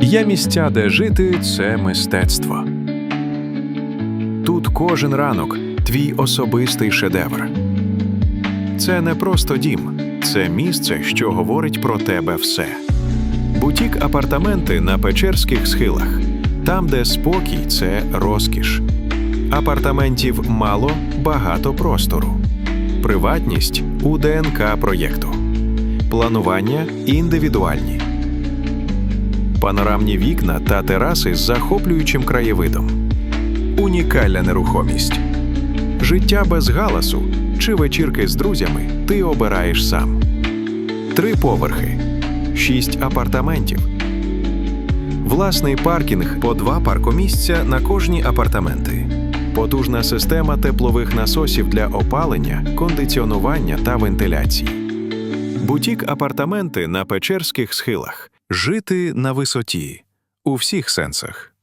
Є місця, де жити це мистецтво. Тут кожен ранок твій особистий шедевр. Це не просто дім, це місце, що говорить про тебе все. Бутік апартаменти на Печерських схилах, там, де спокій це розкіш. Апартаментів мало, багато простору. Приватність у ДНК проєкту. Планування індивідуальні. Панорамні вікна та тераси з захоплюючим краєвидом. Унікальна нерухомість. Життя без галасу чи вечірки з друзями ти обираєш сам. Три поверхи, шість апартаментів. Власний паркінг по два паркомісця на кожні апартаменти. Потужна система теплових насосів для опалення, кондиціонування та вентиляції. Бутік апартаменти на Печерських схилах. Жити на висоті у всіх сенсах.